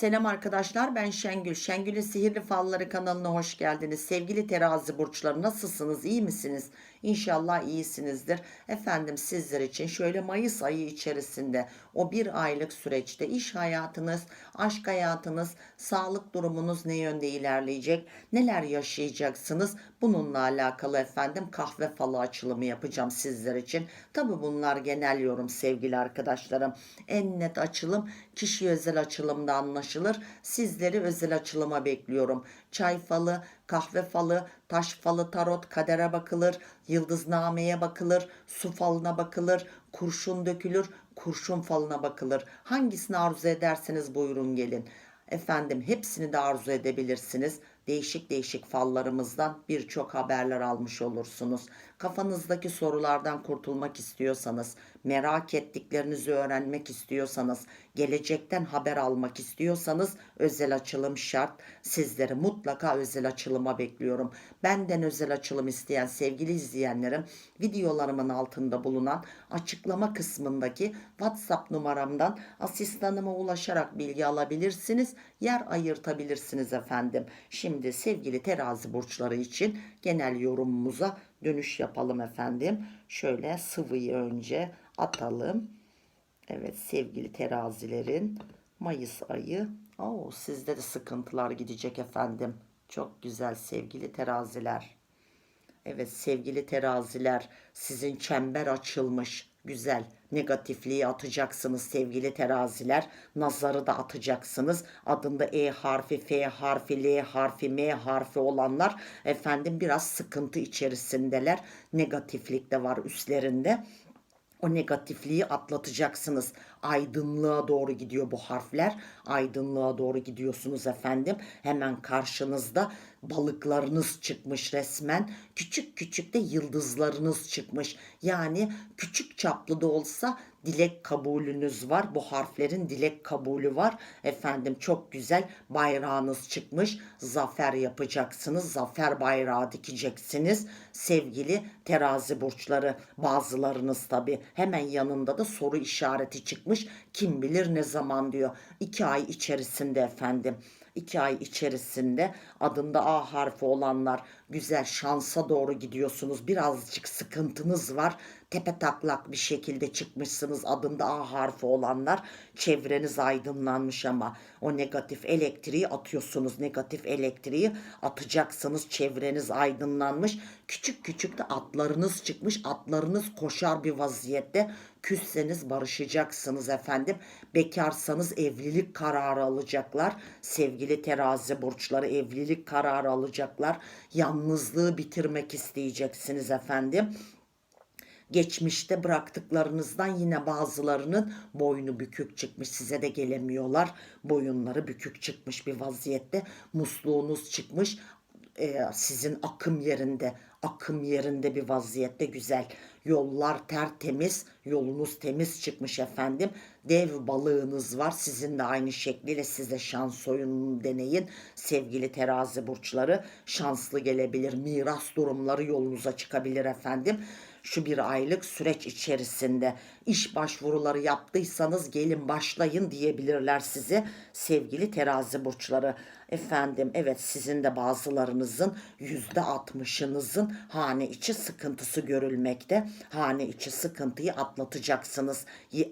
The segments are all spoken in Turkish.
Selam arkadaşlar ben Şengül. Şengül'ün Sihirli Falları kanalına hoş geldiniz. Sevgili terazi burçları nasılsınız? İyi misiniz? İnşallah iyisinizdir. Efendim sizler için şöyle Mayıs ayı içerisinde o bir aylık süreçte iş hayatınız, aşk hayatınız, sağlık durumunuz ne yönde ilerleyecek? Neler yaşayacaksınız? Bununla alakalı efendim kahve falı açılımı yapacağım sizler için. Tabi bunlar genel yorum sevgili arkadaşlarım. En net açılım kişi özel açılımda anlaşılır. Sizleri özel açılıma bekliyorum. Çay falı, kahve falı, taş falı, tarot, kadere bakılır, yıldıznameye bakılır, su falına bakılır, kurşun dökülür, kurşun falına bakılır. Hangisini arzu ederseniz buyurun gelin. Efendim hepsini de arzu edebilirsiniz. Değişik değişik fallarımızdan birçok haberler almış olursunuz. Kafanızdaki sorulardan kurtulmak istiyorsanız, merak ettiklerinizi öğrenmek istiyorsanız, gelecekten haber almak istiyorsanız özel açılım şart. Sizleri mutlaka özel açılıma bekliyorum. Benden özel açılım isteyen sevgili izleyenlerim videolarımın altında bulunan açıklama kısmındaki WhatsApp numaramdan asistanıma ulaşarak bilgi alabilirsiniz. Yer ayırtabilirsiniz efendim. Şimdi sevgili terazi burçları için genel yorumumuza dönüş yapalım efendim. Şöyle sıvıyı önce atalım. Evet sevgili terazilerin Mayıs ayı. Oo, sizde de sıkıntılar gidecek efendim. Çok güzel sevgili teraziler. Evet sevgili teraziler sizin çember açılmış. Güzel negatifliği atacaksınız sevgili teraziler. Nazarı da atacaksınız. Adında E harfi, F harfi, L harfi, M harfi olanlar efendim biraz sıkıntı içerisindeler. Negatiflik de var üstlerinde o negatifliği atlatacaksınız. Aydınlığa doğru gidiyor bu harfler. Aydınlığa doğru gidiyorsunuz efendim. Hemen karşınızda balıklarınız çıkmış resmen. Küçük küçük de yıldızlarınız çıkmış. Yani küçük çaplı da olsa dilek kabulünüz var. Bu harflerin dilek kabulü var. Efendim çok güzel bayrağınız çıkmış. Zafer yapacaksınız. Zafer bayrağı dikeceksiniz. Sevgili terazi burçları bazılarınız tabi. Hemen yanında da soru işareti çıkmış. Kim bilir ne zaman diyor. İki ay içerisinde efendim. İki ay içerisinde adında A harfi olanlar güzel şansa doğru gidiyorsunuz. Birazcık sıkıntınız var. Tepe taklak bir şekilde çıkmışsınız adında A harfi olanlar. Çevreniz aydınlanmış ama o negatif elektriği atıyorsunuz. Negatif elektriği atacaksınız. Çevreniz aydınlanmış. Küçük küçük de atlarınız çıkmış. Atlarınız koşar bir vaziyette. Küsseniz barışacaksınız efendim. Bekarsanız evlilik kararı alacaklar. Sevgili terazi burçları evlilik kararı alacaklar. Yalnızlığı bitirmek isteyeceksiniz efendim geçmişte bıraktıklarınızdan yine bazılarının boynu bükük çıkmış size de gelemiyorlar boyunları bükük çıkmış bir vaziyette musluğunuz çıkmış e, sizin akım yerinde akım yerinde bir vaziyette güzel. Yollar tertemiz yolunuz temiz çıkmış efendim. Dev balığınız var. Sizin de aynı şekliyle size şans oyununu deneyin. Sevgili terazi burçları şanslı gelebilir. Miras durumları yolunuza çıkabilir efendim. Şu bir aylık süreç içerisinde iş başvuruları yaptıysanız gelin başlayın diyebilirler size sevgili terazi burçları. Efendim evet sizin de bazılarınızın yüzde altmışınızın hane içi sıkıntısı görülmekte. Hane içi sıkıntıyı atlatacaksınız.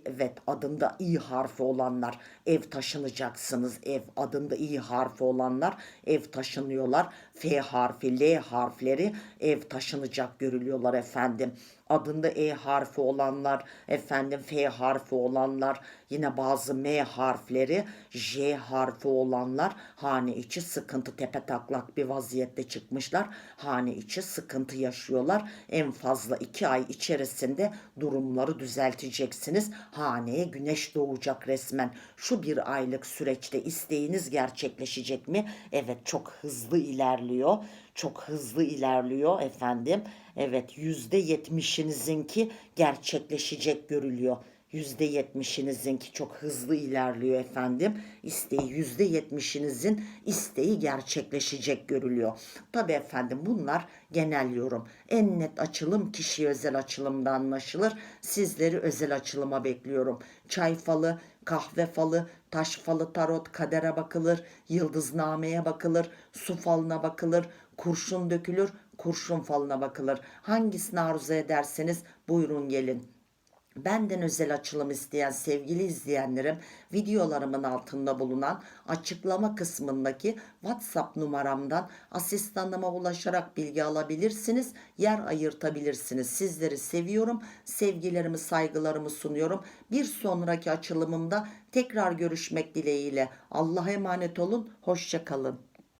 Evet adında i harfi olanlar ev taşınacaksınız. Ev adında i harfi olanlar ev taşınıyorlar. F harfi, L harfleri ev taşınacak görülüyorlar efendim adında E harfi olanlar, efendim F harfi olanlar, yine bazı M harfleri, J harfi olanlar hane içi sıkıntı tepe taklak bir vaziyette çıkmışlar. Hane içi sıkıntı yaşıyorlar. En fazla iki ay içerisinde durumları düzelteceksiniz. Haneye güneş doğacak resmen. Şu bir aylık süreçte isteğiniz gerçekleşecek mi? Evet çok hızlı ilerliyor. Çok hızlı ilerliyor efendim. Evet yüzde yetmişinizinki gerçekleşecek görülüyor. Yüzde yetmişinizinki çok hızlı ilerliyor efendim. İsteği yüzde yetmişinizin isteği gerçekleşecek görülüyor. Tabi efendim bunlar genel yorum. En net açılım kişi özel açılımda anlaşılır. Sizleri özel açılıma bekliyorum. Çay falı, kahve falı, taş falı, tarot, kadere bakılır, yıldıznameye bakılır, su falına bakılır, kurşun dökülür, kurşun falına bakılır. Hangisini arzu ederseniz buyurun gelin. Benden özel açılım isteyen sevgili izleyenlerim videolarımın altında bulunan açıklama kısmındaki WhatsApp numaramdan asistanıma ulaşarak bilgi alabilirsiniz. Yer ayırtabilirsiniz. Sizleri seviyorum. Sevgilerimi, saygılarımı sunuyorum. Bir sonraki açılımımda tekrar görüşmek dileğiyle. Allah'a emanet olun. Hoşça kalın.